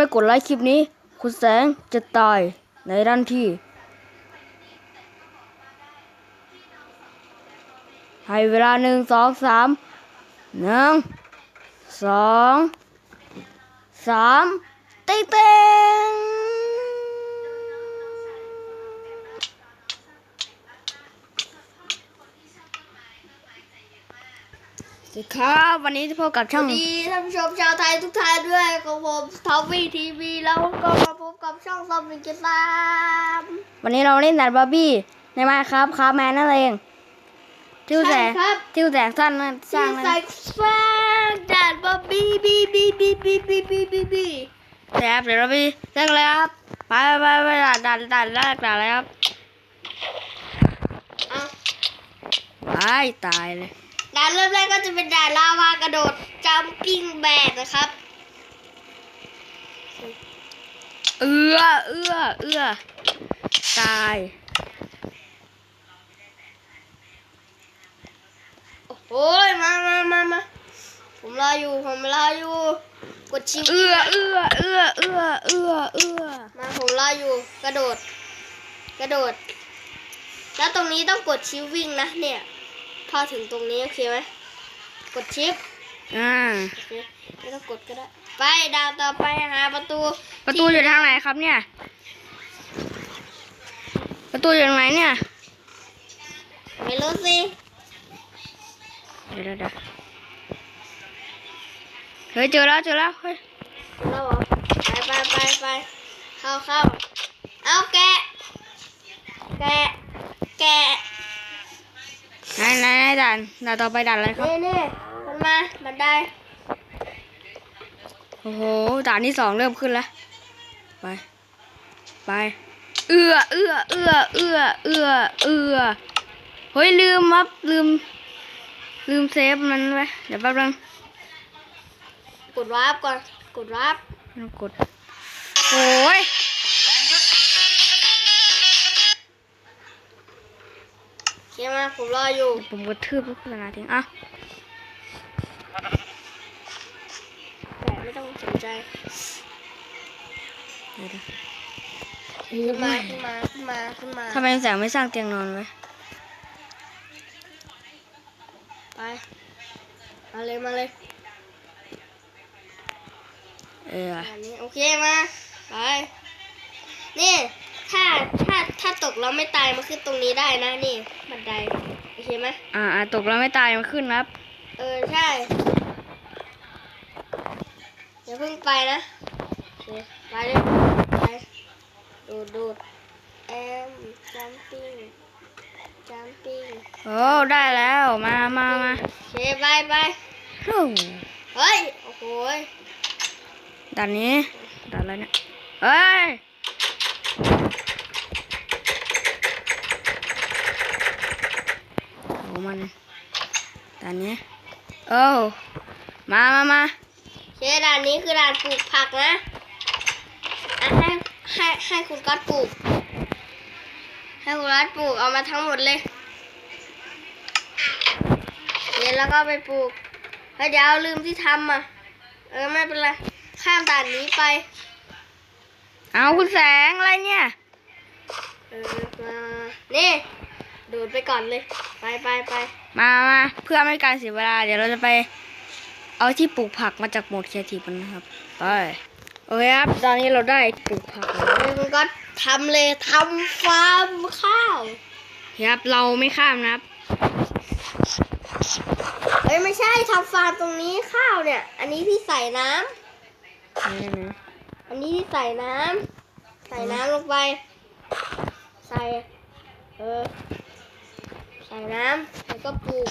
ไม่กดไลค์คลิปนี้ คุณแสงจะตายในทันที่ ให้เวลาหนึ่งสองสามหนึ่งสองสามติ๊งเต้ง สวัสดีครับวันนี้พบกับสช่องวัสดีท่านผู้ชมชาวไทยทุกท่านด้วยกับผมทอมวี่ทีวีแล้วก็มาพบกับช่องซอมบินกิตามวันนี้เราเล่นดันบาร์บี้ในมาครับครับแมนนั่นเองทิวแสงครับทิวแสงสั้นนั่นสร้าที่งนั่นใส่ฟางดันบาบีบีบีบีบีบีบีบีบีครับเดี๋ยวเราไปเล่นกันเลยครับไปไปไปดันดันดันแรกดันเลยครับอะไปตายเลย ด่านเริ่มแรกก็จะเป็นด่านลาวากระโดดจัมปิ้งแบกนะครับ เอื้อเอื้อเอื้อตายโอ้ยมามามามาผมรออยู่ ผมรออยู่ กดชิปเอื้อเอื้อเอื้อเอื้อเอื้อเอื้อมาผมรออยู่ กระโดด กระโดด แล้วตรงนี้ต้องกดชิปวิ่งนะเนี่ย พอถึงตรงนี้โอเคไหมกดชิปอ่าโอเคไม่ต้องกดก็ได้ ไปดาวต่อไปหาประตูประตูอยู่ทางไหนครับเนี่ย ประตูอยู่ทางไหนเนี่ยไม่รู้สิเดี๋ยวเดี๋ยวเดี๋ยวเฮ้ยเจอแล้วเจอแล้วเฮ้ยเราเหรอไปไปไปไปเข้าเข้าเอาแกะแกะแกะ ไหนไหนไหนด่านด่านต่อไปด่านอะไรครับ นี่นี่มันมาบันไดโอ้โห ด่านที่สองเริ่มขึ้นแล้ว ไป ไป เอื้อ เอื้อ เอื้อ เอื้อ เอื้อ เอื้อ เฮ้ยลืมครับลืม ลืมเซฟมันไว้ เดี๋ยวแป๊บนึงกดวาร์ปก่อน กดวาร์ปต้องกด โอ้ย เคมาผมรออยู่ ผมกระทืบทุกนาทีอะแต่ไม่ต้องสนใจเดี๋ยวเดี๋ยวขึ้นมาขึ้นมาขึ้นมาขึ้นมาทำไมแสงไม่สร้างเตียงนอนไว้ไปมาเลยมาเลยเอออันนี้โอเคมาไปนี่ ถ้าถ้าถ้าตกแล้วไม่ตายมาขึ้นตรงนี้ได้นะนี่บันไดโอเคไหมอ่าอ่าตกแล้วไม่ตายมันขึ้นครับ เออใช่อย่าเพิ่งไปนะโอเคไปเลยไปดูดดูดแอมจัมปิ้งจัมปิ้งโอ้ได้แล้วมามามาโอเคไปไปโอ้เฮ้ยโอ้โหยด่านนี้ด่านอะไรเนี่ยเอ้ย โอ้มันด่านนี้โอ้มามามาโอเคด่านนี้คือด่านปลูกผักนะอะให้ให้ให้คุณก๊อตปลูก ให้คุณก๊อตปลูกเอามาทั้งหมดเลยเดี๋ยวแล้วก็ไปปลูกเฮ้ยเดี๋ยวลืมที่ทำอะ เออไม่เป็นไร ข้ามด่านนี้ไป เอาคุณแสงอะไรเนี่ย เออมานี่ โดดไปก่อนเลย ไปไปไปมามาเพื่อไม่ให้การเสียเวลา เดี๋ยวเราจะไป เอาที่ปลูกผักมาจากโหมดครีเอทีฟกันนะครับ ไปโอเคครับ ตอนนี้เราได้ปลูกผักแล้วเฮ้ยคุณก๊อตทำเลยทำฟาร์มข้าวครับ เราไม่ข้ามนะครับเฮ้ยไม่ใช่ทำฟาร์มตรงนี้ข้าวเนี่ย อันนี้ที่ใส่น้ำนี่นะอันนี้ที่ใส่น้ำใส่น้ำลงไป ใส่ เออ ใส่น้ำแล้วก็ปลูก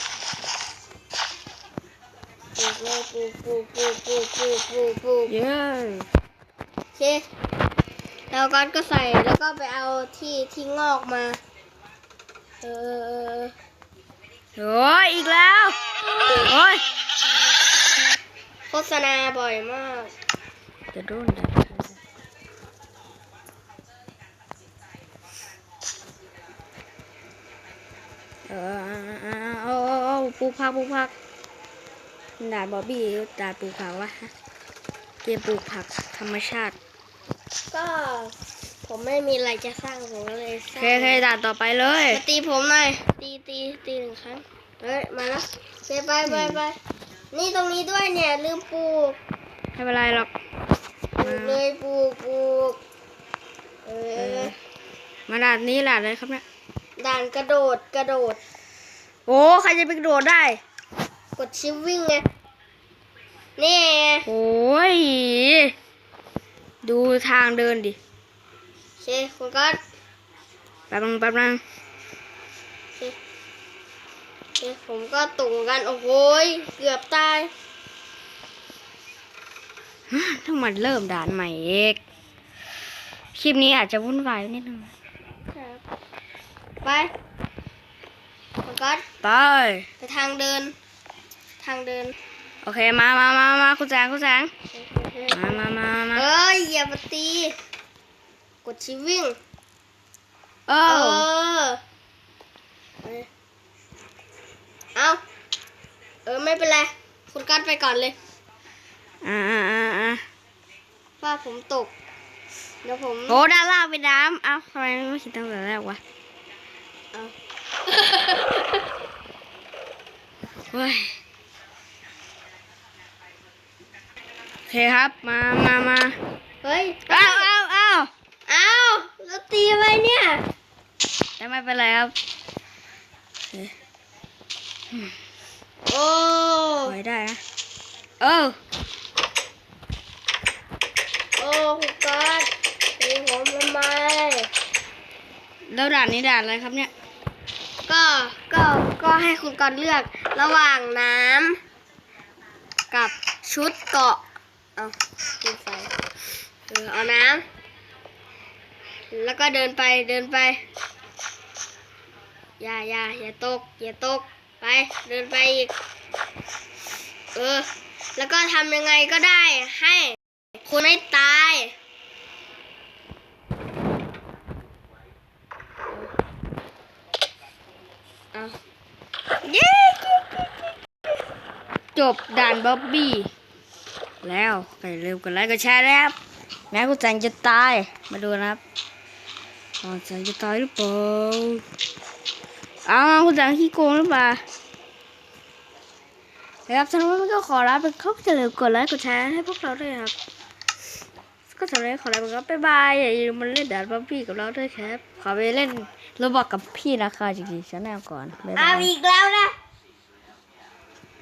ปลูกเลยปลูกปลูกปลูกปลูกปลูกปลูกปลูกเย้โอเคแล้วก็ก็ใส่แล้วก็ไปเอาที่ที่งอกมา เออโอ้ยอีกแล้วโอ้ยโฆษณาบ่อยมากจะโดนดัน เออเอาเอาปลูกผักปลูกผักด่านบอบบี้ด่านปลูกผักวะเกมปลูกผักธรรมชาติ ก็ผมไม่มีอะไรจะสร้างผมก็เลยสร้างเคโอเคด่านต่อไปเลยมาตีผมหน่อยตีตีตีหนึ่งครั้งเฮ้ยมาแล้วไปไปไปไปนี่ตรงนี้ด้วยเนี่ยลืมปลูกไม่เป็นไรหรอกปลูกเลยปลูกปลูกเออมาด่านนี้ด่านอะไรครับเนี่ย ด่านกระโดดกระโดด โอ้ใครจะไปกระโดดได้ กดชิปวิ่งไงนี่ไงโอ้ย ดูทางเดินดิโอเคคุณก็แป๊บนึงแป๊บนึงโอเคโอเคผมก็ตกกัน โอ้โหยเกือบตายต้องมาเริ่มด่านใหม่เอกคลิปนี้อาจจะวุ่นวายนิดนึงครับ ไปคุณก็ไป ไปทางเดิน ทางเดิน โอเค มามามามาคุณแสงคุณแสงมามามามาเอ้ย อย่ามาตี กดชิปวิ่งเอเอออ เอาเออ ไม่เป็นไร คุณกัดไปก่อนเลยอ่าอ่าอ่าอ่าว่าผมตก เดี๋ยวผมโอ้ด้านล่างเป็นน้ำ เอ้าทำไมไม่คิดตั้งแต่แรกวะ เอาเฮ้ยโอเคครับ มามามาเฮ้ยเอ้าเอ้าเอ้าเอาแล้วตีไปเนี่ยแต่ไม่เป็นไรครับ โอ้ไว้ได้นะเออโอ้คุณกัดตีผมทำไม แล้วด่านนี้ด่านอะไรครับเนี่ย ก็ก็ก็ให้คุณกัดเลือกระหว่างน้ำกับชุดเกาะเอาตีไฟเออเอาน้ำแล้วก็เดินไปเดินไป อย่าอย่าอย่าตก อย่าตกไปเดินไปอีก เออ แล้วก็ทำยังไงก็ได้ให้คุณไม่ตาย เอา เย้ จบด่านบ๊อบบี้แล้วก็อย่าลืมกดไลค์กดแชร์นะครับแม้คุณแจงจะตายมาดูนะครับคุณแจงจะตายหรือเปล่าเอาคุณแจงขี้โกงหรือเปล่านะครับสำหรับวันนี้ก็ขอลาไปครับอย่าลืมกดไลค์กดแชร์ให้พวกเราด้วยครับ ก็สำหรับขอลาไปครับบ๊ายบายอย่าลืมมาเล่นด่านบ๊อบบี้กับเราด้วยครับขอไปเล่นโรบอกกับพี่นะคะจริงๆฉันแนวก่อนบ๊ายบาเอายอีกแล้วนะ